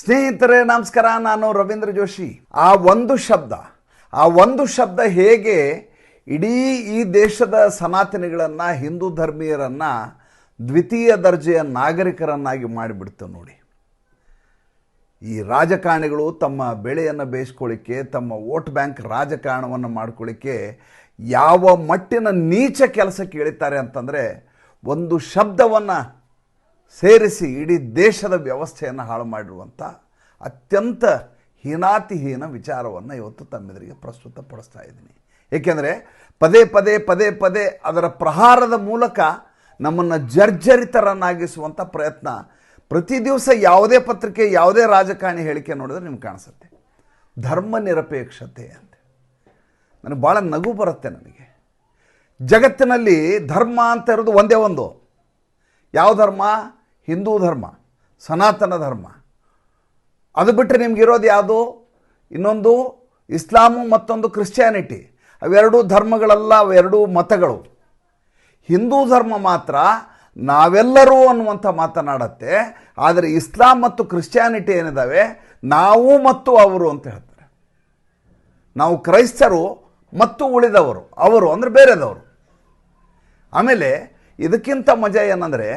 ಸ್ನೇಹಿತರೆ, ನಮಸ್ಕಾರ. ನಾನು ರವೀಂದ್ರ ಜೋಶಿ. ಆ ಒಂದು ಶಬ್ದ, ಆ ಒಂದು ಶಬ್ದ ಹೇಗೆ ಇಡೀ ಈ ದೇಶದ ಸನಾತನಿಗಳನ್ನು, ಹಿಂದೂ ಧರ್ಮೀಯರನ್ನು, ದ್ವಿತೀಯ ದರ್ಜೆಯ ನಾಗರಿಕರನ್ನಾಗಿ ಮಾಡಿಬಿಡ್ತು ನೋಡಿ. ಈ ರಾಜಕಾರಣಿಗಳು ತಮ್ಮ ಬೆಳೆಯನ್ನು ಬೇಯಿಸ್ಕೊಳ್ಳಿಕ್ಕೆ, ತಮ್ಮ ವೋಟ್ ಬ್ಯಾಂಕ್ ರಾಜಕಾರಣವನ್ನು ಮಾಡ್ಕೊಳ್ಳಿಕ್ಕೆ ಯಾವ ಮಟ್ಟಿನ ನೀಚ ಕೆಲಸಕ್ಕೆ ಇಳಿತಾರೆ ಅಂತಂದರೆ, ಒಂದು ಶಬ್ದವನ್ನು ಸೇರಿಸಿ ಇಡೀ ದೇಶದ ವ್ಯವಸ್ಥೆಯನ್ನು ಹಾಳು ಮಾಡಿರುವಂಥ ಅತ್ಯಂತ ಹೀನಾತಿಹೀನ ವಿಚಾರವನ್ನು ಇವತ್ತು ತಮ್ಮೆದುರಿಗೆ ಪ್ರಸ್ತುತಪಡಿಸ್ತಾ ಇದ್ದೀನಿ. ಏಕೆಂದರೆ ಪದೇ ಪದೇ ಪದೇ ಪದೇ ಅದರ ಪ್ರಹಾರದ ಮೂಲಕ ನಮ್ಮನ್ನು ಜರ್ಜರಿತರನ್ನಾಗಿಸುವಂಥ ಪ್ರಯತ್ನ ಪ್ರತಿ ದಿವಸ ಯಾವುದೇ ಪತ್ರಿಕೆ, ಯಾವುದೇ ರಾಜಕಾರಣಿ ಹೇಳಿಕೆ ನೋಡಿದ್ರೆ ನಿಮ್ಗೆ ಕಾಣಿಸುತ್ತೆ. ಧರ್ಮ ನಿರಪೇಕ್ಷತೆ ಅಂತ. ನನಗೆ ಭಾಳ ನಗು ಬರುತ್ತೆ ನನಗೆ. ಜಗತ್ತಿನಲ್ಲಿ ಧರ್ಮ ಅಂತ ಇರೋದು ಒಂದೇ ಒಂದು. ಯಾವ ಧರ್ಮ? ಹಿಂದೂ ಧರ್ಮ, ಸನಾತನ ಧರ್ಮ. ಅದು ಬಿಟ್ಟರೆ ನಿಮ್ಗಿರೋದು ಯಾವುದು? ಇನ್ನೊಂದು ಇಸ್ಲಾಮು, ಮತ್ತೊಂದು ಕ್ರಿಶ್ಚಿಯಾನಿಟಿ. ಅವೆರಡೂ ಧರ್ಮಗಳಲ್ಲ, ಅವೆರಡೂ ಮತಗಳು. ಹಿಂದೂ ಧರ್ಮ ಮಾತ್ರ ನಾವೆಲ್ಲರೂ ಅನ್ನುವಂಥ ಮಾತನಾಡತ್ತೆ. ಆದರೆ ಇಸ್ಲಾಂ ಮತ್ತು ಕ್ರಿಶ್ಚಿಯಾನಿಟಿ ಏನಿದ್ದಾವೆ ನಾವು ಮತ್ತು ಅವರು ಅಂತ ಹೇಳ್ತಾರೆ. ನಾವು ಕ್ರೈಸ್ತರು ಮತ್ತು ಉಳಿದವರು. ಅವರು ಅಂದರೆ ಬೇರೆದವರು. ಆಮೇಲೆ ಇದಕ್ಕಿಂತ ಮಜಾ ಏನಂದರೆ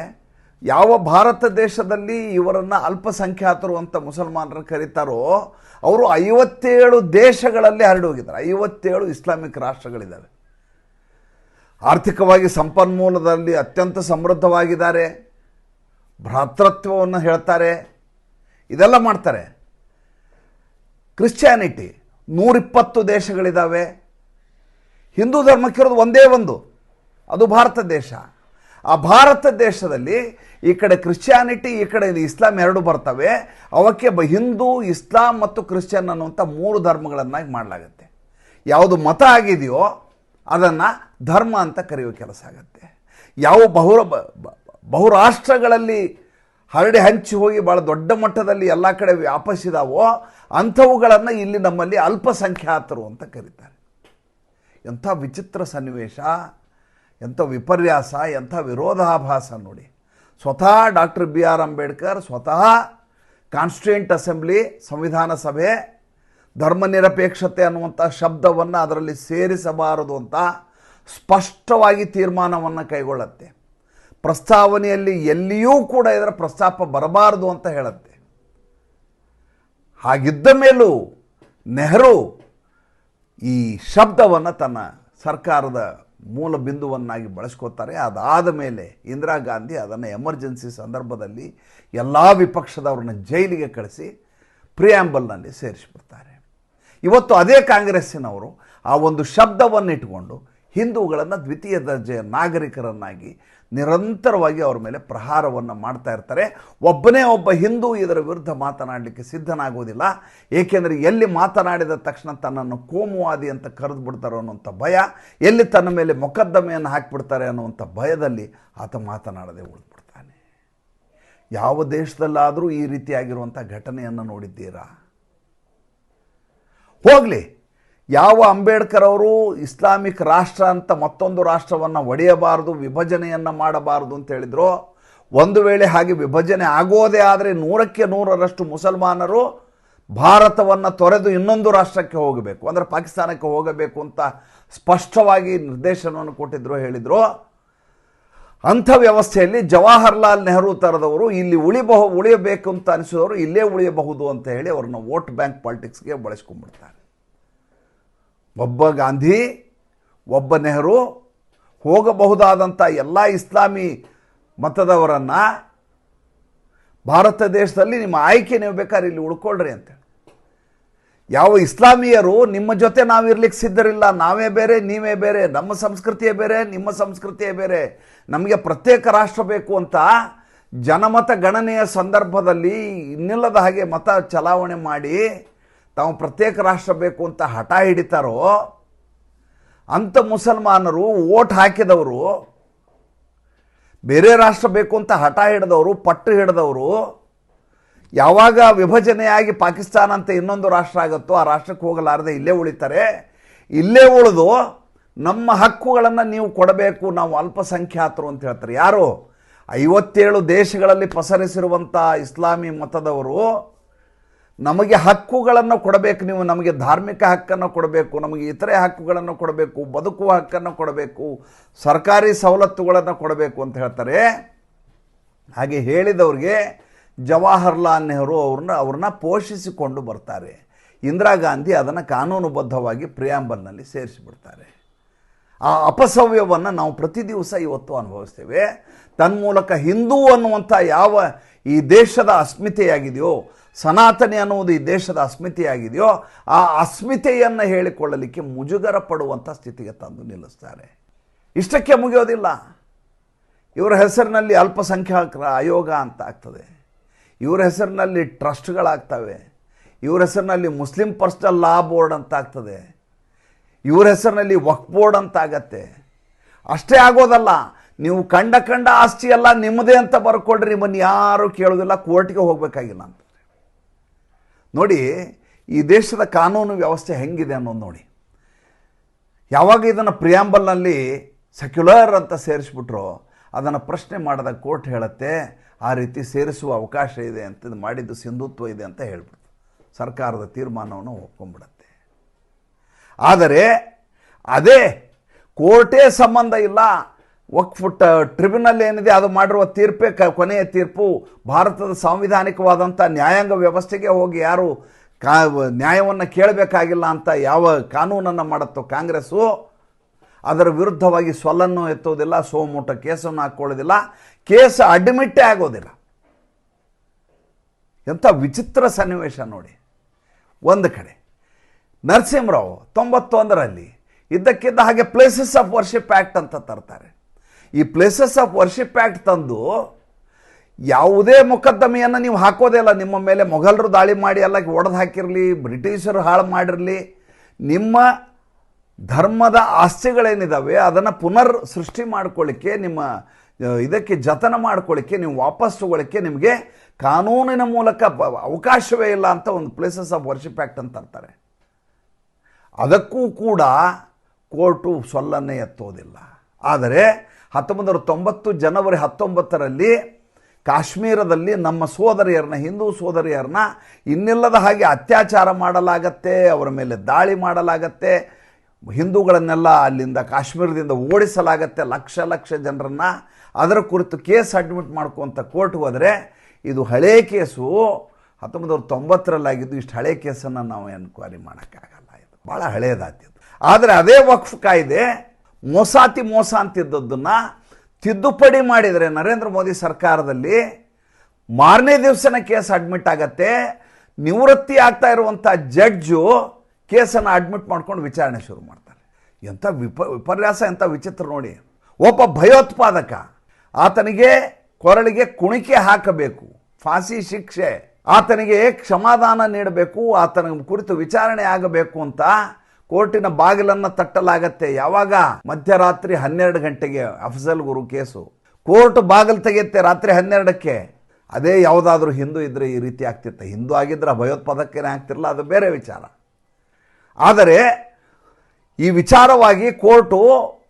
ಯಾವ ಭಾರತ ದೇಶದಲ್ಲಿ ಇವರನ್ನು ಅಲ್ಪಸಂಖ್ಯಾತರು ಅಂತ ಮುಸಲ್ಮಾನರು ಕರೀತಾರೋ, ಅವರು ಐವತ್ತೇಳು ದೇಶಗಳಲ್ಲಿ ಹರಡಿ ಹೋಗಿದ್ದಾರೆ. ಐವತ್ತೇಳು ಇಸ್ಲಾಮಿಕ್ ರಾಷ್ಟ್ರಗಳಿದ್ದಾವೆ. ಆರ್ಥಿಕವಾಗಿ ಸಂಪನ್ಮೂಲದಲ್ಲಿ ಅತ್ಯಂತ ಸಮೃದ್ಧವಾಗಿದ್ದಾರೆ. ಭ್ರಾತೃತ್ವವನ್ನು ಹೇಳ್ತಾರೆ. ಇದೆಲ್ಲ ಮಾಡ್ತಾರೆ. ಕ್ರಿಶ್ಚಿಯಾನಿಟಿ, ನೂರಿಪ್ಪತ್ತು ದೇಶಗಳಿದ್ದಾವೆ. ಹಿಂದೂ ಧರ್ಮಕ್ಕಿರೋದು ಒಂದೇ ಒಂದು. ಅದು ಭಾರತ ದೇಶ. ಆ ಭಾರತ ದೇಶದಲ್ಲಿ ಈ ಕಡೆ ಕ್ರಿಶ್ಚಿಯಾನಿಟಿ ಈ ಕಡೆ ಇಸ್ಲಾಂ ಎರಡು ಬರ್ತವೆ. ಅವಕ್ಕೆ ಹಿಂದೂ, ಇಸ್ಲಾಂ ಮತ್ತು ಕ್ರಿಶ್ಚಿಯನ್ ಅನ್ನುವಂಥ ಮೂರು ಧರ್ಮಗಳನ್ನಾಗಿ ಮಾಡಲಾಗುತ್ತೆ. ಯಾವುದು ಮತ ಆಗಿದೆಯೋ ಅದನ್ನು ಧರ್ಮ ಅಂತ ಕರೆಯುವ ಕೆಲಸ ಆಗುತ್ತೆ. ಯಾವ ಬಹು ಬಹುರಾಷ್ಟ್ರಗಳಲ್ಲಿ ಹರಡಿ ಹಂಚಿ ಹೋಗಿ ಭಾಳ ದೊಡ್ಡ ಮಟ್ಟದಲ್ಲಿ ಎಲ್ಲ ಕಡೆ ವ್ಯಾಪಿಸಿದಾವೋ ಅಂಥವುಗಳನ್ನು ಇಲ್ಲಿ ನಮ್ಮಲ್ಲಿ ಅಲ್ಪಸಂಖ್ಯಾತರು ಅಂತ ಕರೀತಾರೆ. ಎಂಥ ವಿಚಿತ್ರ ಸನ್ನಿವೇಶ. ಎಂಥ ವಿಪರ್ಯಾಸ, ಎಂಥ ವಿರೋಧಾಭಾಸ ನೋಡಿ. ಸ್ವತಃ ಡಾಕ್ಟರ್ ಬಿ ಆರ್ ಅಂಬೇಡ್ಕರ್, ಸ್ವತಃ ಕಾನ್ಸ್ಟಿಟ್ಯೂಂಟ್ ಅಸೆಂಬ್ಲಿ, ಸಂವಿಧಾನ ಸಭೆ ಧರ್ಮನಿರಪೇಕ್ಷತೆ ಅನ್ನುವಂಥ ಶಬ್ದವನ್ನು ಅದರಲ್ಲಿ ಸೇರಿಸಬಾರದು ಅಂತ ಸ್ಪಷ್ಟವಾಗಿ ತೀರ್ಮಾನವನ್ನು ಕೈಗೊಳ್ಳುತ್ತೆ. ಪ್ರಸ್ತಾವನೆಯಲ್ಲಿ ಎಲ್ಲಿಯೂ ಕೂಡ ಇದರ ಪ್ರಸ್ತಾಪ ಬರಬಾರದು ಅಂತ ಹೇಳುತ್ತೆ. ಹಾಗಿದ್ದ ಮೇಲೂ ನೆಹರು ಈ ಶಬ್ದವನ್ನು ತನ್ನ ಸರ್ಕಾರದ ಮೂಲ ಬಿಂದುವನ್ನಾಗಿ ಬಳಸ್ಕೋತಾರೆ. ಅದಾದ ಮೇಲೆ ಇಂದಿರಾ ಗಾಂಧಿ ಅದನ್ನು ಎಮರ್ಜೆನ್ಸಿ ಸಂದರ್ಭದಲ್ಲಿ ಎಲ್ಲ ವಿಪಕ್ಷದವ್ರನ್ನ ಜೈಲಿಗೆ ಕಳಿಸಿ ಪ್ರಿಯಾಂಬಲ್ನಲ್ಲಿ ಸೇರಿಸಿಬಿಡ್ತಾರೆ. ಇವತ್ತು ಅದೇ ಕಾಂಗ್ರೆಸ್ಸಿನವರು ಆ ಒಂದು ಶಬ್ದವನ್ನು ಇಟ್ಕೊಂಡು ಹಿಂದೂಗಳನ್ನು ದ್ವಿತೀಯ ದರ್ಜೆಯ ನಾಗರಿಕರನ್ನಾಗಿ ನಿರಂತರವಾಗಿ ಅವರ ಮೇಲೆ ಪ್ರಹಾರವನ್ನು ಮಾಡ್ತಾ ಇರ್ತಾರೆ. ಒಬ್ಬನೇ ಒಬ್ಬ ಹಿಂದೂ ಇದರ ವಿರುದ್ಧ ಮಾತನಾಡಲಿಕ್ಕೆ ಸಿದ್ಧನಾಗುವುದಿಲ್ಲ. ಏಕೆಂದರೆ ಎಲ್ಲಿ ಮಾತನಾಡಿದ ತಕ್ಷಣ ತನ್ನನ್ನು ಕೋಮುವಾದಿ ಅಂತ ಕರೆದು ಬಿಡ್ತಾರೋ ಅನ್ನುವಂಥ ಭಯ, ಎಲ್ಲಿ ತನ್ನ ಮೇಲೆ ಮೊಕದ್ದಮೆಯನ್ನು ಹಾಕಿಬಿಡ್ತಾರೆ ಅನ್ನುವಂಥ ಭಯದಲ್ಲಿ ಆತ ಮಾತನಾಡದೆ ಉಳಿದ್ಬಿಡ್ತಾನೆ. ಯಾವ ದೇಶದಲ್ಲಾದರೂ ಈ ರೀತಿಯಾಗಿರುವಂಥ ಘಟನೆಯನ್ನು ನೋಡಿದ್ದೀರಾ? ಹೋಗಲಿ ಯಾವ ಅಂಬೇಡ್ಕರ್ ಅವರು ಇಸ್ಲಾಮಿಕ್ ರಾಷ್ಟ್ರ ಅಂತ ಮತ್ತೊಂದು ರಾಷ್ಟ್ರವನ್ನು ಒಡೆಯಬಾರದು, ವಿಭಜನೆಯನ್ನು ಮಾಡಬಾರದು ಅಂತ ಹೇಳಿದ್ರು. ಒಂದು ವೇಳೆ ಹಾಗೆ ವಿಭಜನೆ ಆಗೋದೇ ಆದರೆ ನೂರಕ್ಕೆ ನೂರರಷ್ಟು ಮುಸಲ್ಮಾನರು ಭಾರತವನ್ನು ತೊರೆದು ಇನ್ನೊಂದು ರಾಷ್ಟ್ರಕ್ಕೆ ಹೋಗಬೇಕು, ಅಂದರೆ ಪಾಕಿಸ್ತಾನಕ್ಕೆ ಹೋಗಬೇಕು ಅಂತ ಸ್ಪಷ್ಟವಾಗಿ ನಿರ್ದೇಶನವನ್ನು ಕೊಟ್ಟಿದ್ರು, ಹೇಳಿದರು. ಅಂಥ ವ್ಯವಸ್ಥೆಯಲ್ಲಿ ಜವಾಹರ್ಲಾಲ್ ನೆಹರು ಥರದವರು ಇಲ್ಲಿ ಉಳಿಬಹು, ಉಳಿಯಬೇಕು ಅಂತ ಅನಿಸಿದವರು ಇಲ್ಲೇ ಉಳಿಯಬಹುದು ಅಂತ ಹೇಳಿ ಅವ್ರನ್ನ ವೋಟ್ ಬ್ಯಾಂಕ್ ಪಾಲಿಟಿಕ್ಸ್ಗೆ ಬಳಸ್ಕೊಂಡ್ಬಿಡ್ತಾರೆ. ಒಬ್ಬ ಗಾಂಧಿ, ಒಬ್ಬ ನೆಹರು ಹೋಗಬಹುದಾದಂಥ ಎಲ್ಲ ಇಸ್ಲಾಮಿ ಮತದವರನ್ನು ಭಾರತ ದೇಶದಲ್ಲಿ ನಿಮ್ಮ ಆಯ್ಕೆ ನೀವು ಬೇಕಾದ್ರೆ ಇಲ್ಲಿ ಉಳ್ಕೊಳ್ರಿ ಅಂತೇಳಿ ಯಾವ ಇಸ್ಲಾಮಿಯರು ನಿಮ್ಮ ಜೊತೆ ನಾವಿರ್ಲಿಕ್ಕೆ ಸಿದ್ಧರಿಲ್ಲ, ನಾವೇ ಬೇರೆ, ನೀವೇ ಬೇರೆ, ನಮ್ಮ ಸಂಸ್ಕೃತಿಯೇ ಬೇರೆ, ನಿಮ್ಮ ಸಂಸ್ಕೃತಿಯೇ ಬೇರೆ, ನಮಗೆ ಪ್ರತ್ಯೇಕ ರಾಷ್ಟ್ರ ಬೇಕು ಅಂತ ಜನಮತ ಗಣನೆಯ ಸಂದರ್ಭದಲ್ಲಿ ಇನ್ನಿಲ್ಲದ ಹಾಗೆ ಮತ ಚಲಾವಣೆ ಮಾಡಿ ತಾವು ಪ್ರತ್ಯೇಕ ರಾಷ್ಟ್ರ ಬೇಕು ಅಂತ ಹಠ ಹಿಡಿತಾರೋ ಅಂಥ ಮುಸಲ್ಮಾನರು ಓಟ್ ಹಾಕಿದವರು, ಬೇರೆ ರಾಷ್ಟ್ರ ಬೇಕು ಅಂತ ಹಠ ಹಿಡಿದವರು, ಪಟ್ಟು ಹಿಡಿದವರು, ಯಾವಾಗ ವಿಭಜನೆಯಾಗಿ ಪಾಕಿಸ್ತಾನ ಅಂತ ಇನ್ನೊಂದು ರಾಷ್ಟ್ರ ಆಗುತ್ತೋ ಆ ರಾಷ್ಟ್ರಕ್ಕೆ ಹೋಗಲಾರದೆ ಇಲ್ಲೇ ಉಳಿತಾರೆ. ಇಲ್ಲೇ ಉಳಿದು ನಮ್ಮ ಹಕ್ಕುಗಳನ್ನು ನೀವು ಕೊಡಬೇಕು, ನಾವು ಅಲ್ಪಸಂಖ್ಯಾತರು ಅಂತ ಹೇಳ್ತಾರೆ. ಯಾರು? ಐವತ್ತೇಳು ದೇಶಗಳಲ್ಲಿ ಪಸರಿಸಿರುವಂಥ ಇಸ್ಲಾಮಿ ಮತದವರು ನಮಗೆ ಹಕ್ಕುಗಳನ್ನು ಕೊಡಬೇಕು, ನೀವು ನಮಗೆ ಧಾರ್ಮಿಕ ಹಕ್ಕನ್ನು ಕೊಡಬೇಕು, ನಮಗೆ ಇತರೆ ಹಕ್ಕುಗಳನ್ನು ಕೊಡಬೇಕು, ಬದುಕುವ ಹಕ್ಕನ್ನು ಕೊಡಬೇಕು, ಸರ್ಕಾರಿ ಸವಲತ್ತುಗಳನ್ನು ಕೊಡಬೇಕು ಅಂತ ಹೇಳ್ತಾರೆ. ಹಾಗೆ ಹೇಳಿದವ್ರಿಗೆ ಜವಾಹರ್ಲಾಲ್ ನೆಹರು ಅವ್ರನ್ನ ಅವ್ರನ್ನ ಪೋಷಿಸಿಕೊಂಡು ಬರ್ತಾರೆ. ಇಂದಿರಾ ಗಾಂಧಿ ಅದನ್ನು ಕಾನೂನುಬದ್ಧವಾಗಿ ಪ್ರಿಯಾಂಬಲ್ನಲ್ಲಿ ಸೇರಿಸಿಬಿಡ್ತಾರೆ. ಆ ಅಪಸವ್ಯವನ್ನು ನಾವು ಪ್ರತಿ ದಿವಸ ಇವತ್ತು ಅನುಭವಿಸ್ತೇವೆ. ತನ್ಮೂಲಕ ಹಿಂದೂ ಅನ್ನುವಂಥ ಯಾವ ಈ ದೇಶದ ಅಸ್ಮಿತೆಯಾಗಿದೆಯೋ, ಸನಾತನಿ ಅನ್ನುವುದು ಈ ದೇಶದ ಅಸ್ಮಿತೆಯಾಗಿದೆಯೋ, ಆ ಅಸ್ಮಿತೆಯನ್ನು ಹೇಳಿಕೊಳ್ಳಲಿಕ್ಕೆ ಮುಜುಗರ ಪಡುವಂಥ ಸ್ಥಿತಿಗೆ ತಂದು ನಿಲ್ಲಿಸ್ತಾರೆ. ಇಷ್ಟಕ್ಕೆ ಮುಗಿಯೋದಿಲ್ಲ. ಇವರ ಹೆಸರಿನಲ್ಲಿ ಅಲ್ಪಸಂಖ್ಯಾತರ ಆಯೋಗ ಅಂತ ಆಗ್ತದೆ. ಇವರ ಹೆಸರಿನಲ್ಲಿ ಟ್ರಸ್ಟ್ಗಳಾಗ್ತವೆ. ಇವರ ಹೆಸರಿನಲ್ಲಿ ಮುಸ್ಲಿಂ ಪರ್ಸನಲ್ ಲಾ ಬೋರ್ಡ್ ಅಂತ ಆಗ್ತದೆ. ಇವ್ರ ಹೆಸರಿನಲ್ಲಿ ವಕ್ಬೋರ್ಡ್ ಅಂತ ಆಗತ್ತೆ ಅಷ್ಟೇ ಆಗೋದಲ್ಲ, ನೀವು ಕಂಡ ಕಂಡ ಆಸ್ತಿ ಎಲ್ಲ ನಿಮ್ಮದೇ ಅಂತ ಬರ್ಕೊಳ್ರಿ, ನಿಮ್ಮನ್ನು ಯಾರು ಕೇಳೋದಿಲ್ಲ, ಕೋರ್ಟ್ಗೆ ಹೋಗ್ಬೇಕಾಗಿಲ್ಲ ಅಂತ. ನೋಡಿ, ಈ ದೇಶದ ಕಾನೂನು ವ್ಯವಸ್ಥೆ ಹೆಂಗಿದೆ ಅನ್ನೋದು ನೋಡಿ. ಯಾವಾಗ ಇದನ್ನು ಪ್ರಿಯಾಂಬಲ್ನಲ್ಲಿ ಸೆಕ್ಯುಲರ್ ಅಂತ ಸೇರಿಸ್ಬಿಟ್ರು, ಅದನ್ನು ಪ್ರಶ್ನೆ ಮಾಡಿದ ಕೋರ್ಟ್ ಹೇಳುತ್ತೆ, ಆ ರೀತಿ ಸೇರಿಸುವ ಅವಕಾಶ ಇದೆ ಅಂತ ಮಾಡಿದ್ದು ಸಿಂಧುತ್ವ ಇದೆ ಅಂತ ಹೇಳ್ಬಿಡ್ತು. ಸರ್ಕಾರದ ತೀರ್ಮಾನವನ್ನು ಒಪ್ಕೊಂಡ್ಬಿಡುತ್ತೆ. ಆದರೆ ಅದೇ ಕೋರ್ಟೇ ಸಂಬಂಧ ಇಲ್ಲ. ವಕ್ಫ್ ಟ್ರಿಬ್ಯುನಲ್ ಏನಿದೆ ಅದು ಮಾಡಿರುವ ತೀರ್ಪೇ ಕೊನೆಯ ತೀರ್ಪು. ಭಾರತದ ಸಾಂವಿಧಾನಿಕವಾದಂಥ ನ್ಯಾಯಾಂಗ ವ್ಯವಸ್ಥೆಗೆ ಹೋಗಿ ಯಾರು ಕಾ, ನ್ಯಾಯವನ್ನು ಕೇಳಬೇಕಾಗಿಲ್ಲ ಅಂತ ಯಾವ ಕಾನೂನನ್ನು ಮಾಡುತ್ತೋ ಕಾಂಗ್ರೆಸ್ಸು, ಅದರ ವಿರುದ್ಧವಾಗಿ ಸೊಲ್ಲನ್ನು ಎತ್ತೋದಿಲ್ಲ ಸೋಮೂಟ ಕೇಸನ್ನು ಹಾಕ್ಕೊಳ್ಳೋದಿಲ್ಲ ಕೇಸ್ ಅಡ್ಮಿಟ್ಟೇ ಆಗೋದಿಲ್ಲ. ಎಂಥ ವಿಚಿತ್ರ ಸನ್ನಿವೇಶ ನೋಡಿ. ಒಂದು ಕಡೆ. ನರಸಿಂಹರಾವ್ ತೊಂಬತ್ತೊಂದರಲ್ಲಿ ಇದ್ದಕ್ಕಿದ್ದ ಹಾಗೆ ಪ್ಲೇಸಸ್ ಆಫ್ ವರ್ಷಿಪ್ ಆ್ಯಕ್ಟ್ ಅಂತ ತರ್ತಾರೆ. ಈ ಪ್ಲೇಸಸ್ ಆಫ್ ವರ್ಷಿಪ್ ಆ್ಯಕ್ಟ್ ತಂದು ಯಾವುದೇ ಮೊಕದ್ದಮೆಯನ್ನು ನೀವು ಹಾಕೋದೇ ಇಲ್ಲ. ನಿಮ್ಮ ಮೇಲೆ ಮೊಘಲರು ದಾಳಿ ಮಾಡಿ ಎಲ್ಲ ಒಡೆದು ಹಾಕಿರಲಿ, ಬ್ರಿಟಿಷರು ಹಾಳು ಮಾಡಿರಲಿ, ನಿಮ್ಮ ಧರ್ಮದ ಆಸ್ತಿಗಳೇನಿದ್ದಾವೆ ಅದನ್ನು ಪುನರ್ ಸೃಷ್ಟಿ ಮಾಡ್ಕೊಳ್ಳಿಕ್ಕೆ, ನಿಮ್ಮ ಇದಕ್ಕೆ ಜತನ ಮಾಡ್ಕೊಳ್ಳಿಕ್ಕೆ, ನೀವು ವಾಪಸ್ ತಗೊಳ್ಳಿಕ್ಕೆ ನಿಮಗೆ ಕಾನೂನಿನ ಮೂಲಕ ಅವಕಾಶವೇ ಇಲ್ಲ ಅಂತ ಒಂದು ಪ್ಲೇಸಸ್ ಆಫ್ ವರ್ಷಿಪ್ ಆ್ಯಕ್ಟ್ ಅಂತ ತರ್ತಾರೆ. ಅದಕ್ಕೂ ಕೂಡ ಕೋರ್ಟು ಸೊಲ್ಲನ್ನೇ ಎತ್ತೋದಿಲ್ಲ. ಆದರೆ ಹತ್ತೊಂಬತ್ತು ನೂರ ತೊಂಬತ್ತು ಜನವರಿ ಹತ್ತೊಂಬತ್ತರಲ್ಲಿ ಕಾಶ್ಮೀರದಲ್ಲಿ ನಮ್ಮ ಸೋದರಿಯರನ್ನ, ಹಿಂದೂ ಸೋದರಿಯರನ್ನ ಇನ್ನಿಲ್ಲದ ಹಾಗೆ ಅತ್ಯಾಚಾರ ಮಾಡಲಾಗತ್ತೆ, ಅವರ ಮೇಲೆ ದಾಳಿ ಮಾಡಲಾಗತ್ತೆ, ಹಿಂದೂಗಳನ್ನೆಲ್ಲ ಅಲ್ಲಿಂದ ಕಾಶ್ಮೀರದಿಂದ ಓಡಿಸಲಾಗತ್ತೆ, ಲಕ್ಷ ಲಕ್ಷ ಜನರನ್ನು. ಅದರ ಕುರಿತು ಕೇಸ್ ಅಡ್ಮಿಟ್ ಮಾಡ್ಕೊಂತ ಕೋರ್ಟ್ ಹೋದರೆ ಇದು ಹಳೇ ಕೇಸು. ಹತ್ತೊಂಬತ್ತು ನೂರ ತೊಂಬತ್ತರಲ್ಲಾಗಿದ್ದು ಇಷ್ಟು ಹಳೆ ಕೇಸನ್ನು ನಾವು ಎನ್ಕ್ವೈರಿ ಮಾಡೋಕ್ಕಾಗಲ್ಲ. ಭಾಳ ಹಳೆಯದಾಗ್ತಿತ್ತು ಆದರೆ ಅದೇ ವಕ್ಫ್ ಕಾಯ್ದೆ ಮೋಸಾತಿ ಮೋಸ ಅಂತಿದ್ದದ್ದನ್ನು ತಿದ್ದುಪಡಿ ಮಾಡಿದರೆ ನರೇಂದ್ರ ಮೋದಿ ಸರ್ಕಾರದಲ್ಲಿ ಮಾರನೇ ದಿವಸನ ಕೇಸ್ ಅಡ್ಮಿಟ್ ಆಗತ್ತೆ. ನಿವೃತ್ತಿ ಆಗ್ತಾ ಇರುವಂಥ ಜಡ್ಜು ಕೇಸನ್ನು ಅಡ್ಮಿಟ್ ಮಾಡ್ಕೊಂಡು ವಿಚಾರಣೆ ಶುರು ಮಾಡ್ತಾರೆ. ಎಂಥ ವಿಪ, ವಿಪರ್ಯಾಸ ಎಂಥ ವಿಚಿತ್ರ ನೋಡಿ. ಒಬ್ಬ ಭಯೋತ್ಪಾದಕ, ಆತನಿಗೆ ಕೊರಳಿಗೆ ಕುಣಿಕೆ ಹಾಕಬೇಕು. ಫಾಸಿ ಶಿಕ್ಷೆ. ಆತನಿಗೆ ಕ್ಷಮಾದಾನ ನೀಡಬೇಕು, ಆತನ ಕುರಿತು ವಿಚಾರಣೆ ಆಗಬೇಕು ಅಂತ ಕೋರ್ಟಿನ ಬಾಗಿಲನ್ನು ತಟ್ಟಲಾಗತ್ತೆ. ಯಾವಾಗ? ಮಧ್ಯರಾತ್ರಿ ಹನ್ನೆರಡು ಗಂಟೆಗೆ ಅಫಜಲ್ ಗುರು ಕೇಸು. ಕೋರ್ಟ್ ಬಾಗಿಲು ತೆಗೆಯುತ್ತೆ ರಾತ್ರಿ ಹನ್ನೆರಡಕ್ಕೆ. ಅದೇ ಯಾವುದಾದ್ರೂ ಹಿಂದೂ ಇದ್ದರೆ ಈ ರೀತಿ ಆಗ್ತಿತ್ತು. ಹಿಂದೂ ಆಗಿದ್ರೆ ಆ ಭಯೋತ್ಪಾದಕನೇ ಆಗ್ತಿರಲ್ಲ ಅದು ಬೇರೆ ವಿಚಾರ. ಆದರೆ ಈ ವಿಚಾರವಾಗಿ ಕೋರ್ಟು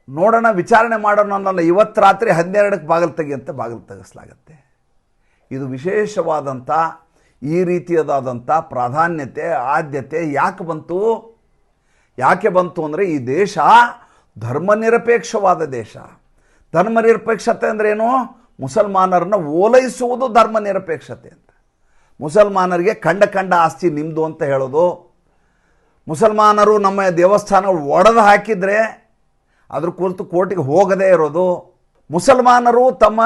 ನೋಡೋಣ, ವಿಚಾರಣೆ ಮಾಡೋಣ ನನ್ನ ಇವತ್ತು ರಾತ್ರಿ ಹನ್ನೆರಡಕ್ಕೆ ಬಾಗಿಲು ತೆಗೆಯುತ್ತೆ, ಬಾಗಿಲು ತೆಗೆಸಲಾಗತ್ತೆ. ಇದು ವಿಶೇಷವಾದಂಥ ಈ ರೀತಿಯದಾದಂಥ ಪ್ರಾಧಾನ್ಯತೆ, ಆದ್ಯತೆ ಯಾಕೆ ಬಂತು? ಯಾಕೆ ಬಂತು ಅಂದರೆ ಈ ದೇಶ ಧರ್ಮನಿರಪೇಕ್ಷವಾದ ದೇಶ. ಧರ್ಮನಿರಪೇಕ್ಷತೆ ಅಂದ್ರೇನು ಮುಸಲ್ಮಾನರನ್ನ ಓಲೈಸುವುದು ಧರ್ಮನಿರಪೇಕ್ಷತೆ ಅಂತ. ಮುಸಲ್ಮಾನರಿಗೆ ಕಂಡ ಕಂಡ ಆಸ್ತಿ ನಿಮ್ಮದು ಅಂತ ಹೇಳೋದು. ಮುಸಲ್ಮಾನರು ನಮ್ಮ ದೇವಸ್ಥಾನ ಒಡೆದು ಹಾಕಿದರೆ ಅದ್ರ ಕುರಿತು ಕೋರ್ಟಿಗೆ ಹೋಗದೇ ಇರೋದು. ಮುಸಲ್ಮಾನರು ತಮ್ಮ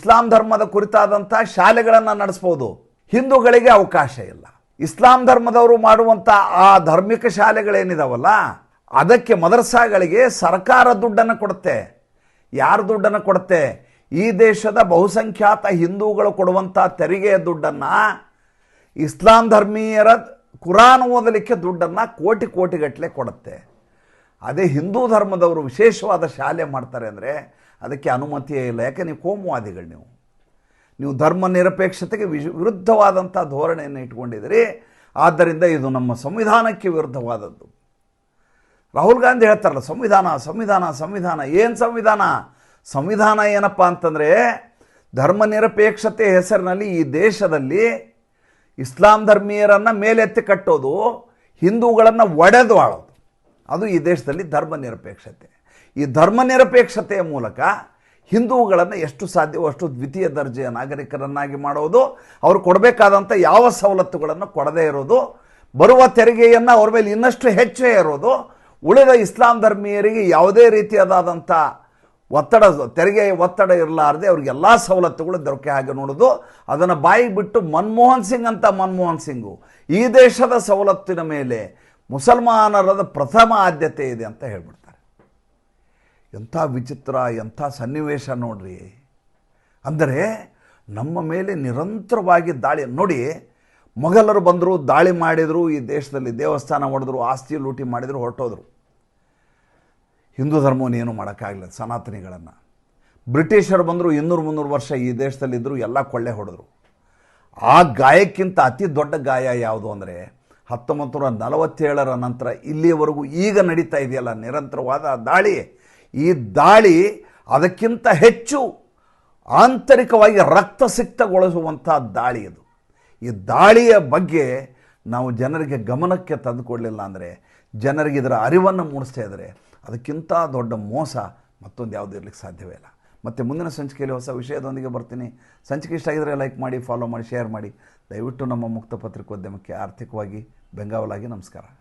ಇಸ್ಲಾಂ ಧರ್ಮದ ಕುರಿತಾದಂಥ ಶಾಲೆಗಳನ್ನು ನಡೆಸ್ಬೋದು. ಹಿಂದೂಗಳಿಗೆ ಅವಕಾಶ ಇಲ್ಲ. ಇಸ್ಲಾಂ ಧರ್ಮದವರು ಮಾಡುವಂಥ ಆ ಧಾರ್ಮಿಕ ಶಾಲೆಗಳೇನಿದಾವಲ್ಲ, ಅದಕ್ಕೆ ಮದರ್ಸಾಗಳಿಗೆ ಸರ್ಕಾರ ದುಡ್ಡನ್ನು ಕೊಡುತ್ತೆ. ಯಾರು ದುಡ್ಡನ್ನು ಕೊಡುತ್ತೆ? ಈ ದೇಶದ ಬಹುಸಂಖ್ಯಾತ ಹಿಂದೂಗಳು ಕೊಡುವಂಥ ತೆರಿಗೆಯ ದುಡ್ಡನ್ನು, ಇಸ್ಲಾಂ ಧರ್ಮೀಯರ ಕುರಾನ್ ಓದಲಿಕ್ಕೆ ದುಡ್ಡನ್ನು ಕೋಟಿ ಕೋಟಿಗಟ್ಟಲೆ ಕೊಡುತ್ತೆ. ಅದೇ ಹಿಂದೂ ಧರ್ಮದವರು ವಿಶೇಷವಾದ ಶಾಲೆ ಮಾಡ್ತಾರೆ ಅಂದರೆ ಅದಕ್ಕೆ ಅನುಮತಿಯೇ ಇಲ್ಲ. ಯಾಕೆ? ನೀವು ಕೋಮುವಾದಿಗಳು ನೀವು. ನೀವು ಧರ್ಮ ನಿರಪೇಕ್ಷತೆಗೆ ವಿಶ್, ವಿರುದ್ಧವಾದಂಥ ಧೋರಣೆಯನ್ನು ಇಟ್ಕೊಂಡಿದ್ದೀರಿ. ಆದ್ದರಿಂದ ಇದು ನಮ್ಮ ಸಂವಿಧಾನಕ್ಕೆ ವಿರುದ್ಧವಾದದ್ದು. ರಾಹುಲ್ ಗಾಂಧಿ ಹೇಳ್ತಾರಲ್ಲ, ಸಂವಿಧಾನ ಸಂವಿಧಾನ ಸಂವಿಧಾನ, ಏನು ಸಂವಿಧಾನ? ಸಂವಿಧಾನ ಏನಪ್ಪ ಅಂತಂದರೆ, ಧರ್ಮ ನಿರಪೇಕ್ಷತೆ ಹೆಸರಿನಲ್ಲಿ ಈ ದೇಶದಲ್ಲಿ ಇಸ್ಲಾಂ ಧರ್ಮೀಯರನ್ನು ಮೇಲೆತ್ತಿ ಕಟ್ಟೋದು, ಹಿಂದೂಗಳನ್ನು ಒಡೆದು ಆಳೋದು. ಅದು ಈ ದೇಶದಲ್ಲಿ ಧರ್ಮ ನಿರಪೇಕ್ಷತೆ. ಈ ಧರ್ಮ ನಿರಪೇಕ್ಷತೆಯ ಮೂಲಕ ಹಿಂದೂಗಳನ್ನು ಎಷ್ಟು ಸಾಧ್ಯವೋ ಅಷ್ಟು ದ್ವಿತೀಯ ದರ್ಜೆಯ ನಾಗರಿಕರನ್ನಾಗಿ ಮಾಡೋದು, ಅವರು ಕೊಡಬೇಕಾದಂಥ ಯಾವ ಸವಲತ್ತುಗಳನ್ನು ಕೊಡದೇ ಇರೋದು, ಬರುವ ತೆರಿಗೆಯನ್ನು ಅವ್ರ ಮೇಲೆ ಇನ್ನಷ್ಟು ಹೆಚ್ಚೇ ಇರೋದು, ಉಳಿದ ಇಸ್ಲಾಂ ಧರ್ಮೀಯರಿಗೆ ಯಾವುದೇ ರೀತಿಯಾದಂಥ ಒತ್ತಡ, ತೆರಿಗೆ ಒತ್ತಡ ಇರಲಾರದೆ ಅವ್ರಿಗೆಲ್ಲ ಸವಲತ್ತುಗಳು ದೊರಕೆ ಹಾಗೆ ನೋಡೋದು. ಅದನ್ನು ಬಾಯಿ ಬಿಟ್ಟು ಮನಮೋಹನ್ ಸಿಂಗ್ ಅಂತ ಮನಮೋಹನ್ ಸಿಂಗು, ಈ ದೇಶದ ಸವಲತ್ತಿನ ಮೇಲೆ ಮುಸಲ್ಮಾನರದ ಪ್ರಥಮ ಆದ್ಯತೆ ಇದೆ ಅಂತ ಹೇಳ್ಬಿಡ್ತಾರೆ ಎಂಥ ವಿಚಿತ್ರ, ಎಂಥ ಸನ್ನಿವೇಶ ನೋಡ್ರಿ. ಅಂದರೆ ನಮ್ಮ ಮೇಲೆ ನಿರಂತರವಾಗಿ ದಾಳಿ. ನೋಡಿ, ಮೊಘಲರು ಬಂದರು, ದಾಳಿ ಮಾಡಿದರು, ಈ ದೇಶದಲ್ಲಿ ದೇವಸ್ಥಾನ ಹೊಡೆದ್ರು, ಆಸ್ತಿ ಲೂಟಿ ಮಾಡಿದರು, ಹೊರಟೋದ್ರು. ಹಿಂದೂ ಧರ್ಮವನ್ನು ಏನು ಮಾಡೋಕ್ಕಾಗಲಿಲ್ಲ ಸನಾತನಿಗಳನ್ನು. ಬ್ರಿಟಿಷರು ಬಂದರು, ಇನ್ನೂರು ಮುನ್ನೂರು ವರ್ಷ ಈ ದೇಶದಲ್ಲಿದ್ದರು ಎಲ್ಲ ಕೊಳ್ಳೆ ಹೊಡೆದ್ರು. ಆ ಗಾಯಕ್ಕಿಂತ ಅತಿ ದೊಡ್ಡ ಗಾಯ ಯಾವುದು ಅಂದರೆ, ಹತ್ತೊಂಬತ್ತು ನೂರ ನಲವತ್ತೇಳರ ನಂತರ ಇಲ್ಲಿಯವರೆಗೂ ಈಗ ನಡೀತಾ ಇದೆಯಲ್ಲ ನಿರಂತರವಾದ ದಾಳಿ. ಈ ದಾಳಿ ಅದಕ್ಕಿಂತ ಹೆಚ್ಚು ಆಂತರಿಕವಾಗಿ ರಕ್ತಸಿಕ್ತಗೊಳಿಸುವಂಥ ದಾಳಿ ಇದು. ಈ ದಾಳಿಯ ಬಗ್ಗೆ ನಾವು ಜನರಿಗೆ ಗಮನಕ್ಕೆ ತಂದುಕೊಡಲಿಲ್ಲ ಅಂದರೆ ಜನರಿಗೆ ಇದರ ಅರಿವನ್ನು ಮೂಡಿಸ್ತಾ ಇದ್ದರೆ ಅದಕ್ಕಿಂತ ದೊಡ್ಡ ಮೋಸ ಮತ್ತೊಂದು ಯಾವುದೂ ಇರಲಿಕ್ಕೆ ಸಾಧ್ಯವೇ ಇಲ್ಲ. ಮತ್ತು ಮುಂದಿನ ಸಂಚಿಕೆಯಲ್ಲಿ ಹೊಸ ವಿಷಯದೊಂದಿಗೆ ಬರ್ತೀನಿ. ಸಂಚಿಕೆ ಇಷ್ಟ ಆಗಿದರೆ ಲೈಕ್ ಮಾಡಿ ಫಾಲೋ ಮಾಡಿ ಶೇರ್ ಮಾಡಿ. ದಯವಿಟ್ಟು ನಮ್ಮ ಮುಕ್ತ ಪತ್ರಿಕೋದ್ಯಮಕ್ಕೆ ಆರ್ಥಿಕವಾಗಿ ಬೆಂಗಾವಲಾಗಿ ನಮಸ್ಕಾರ.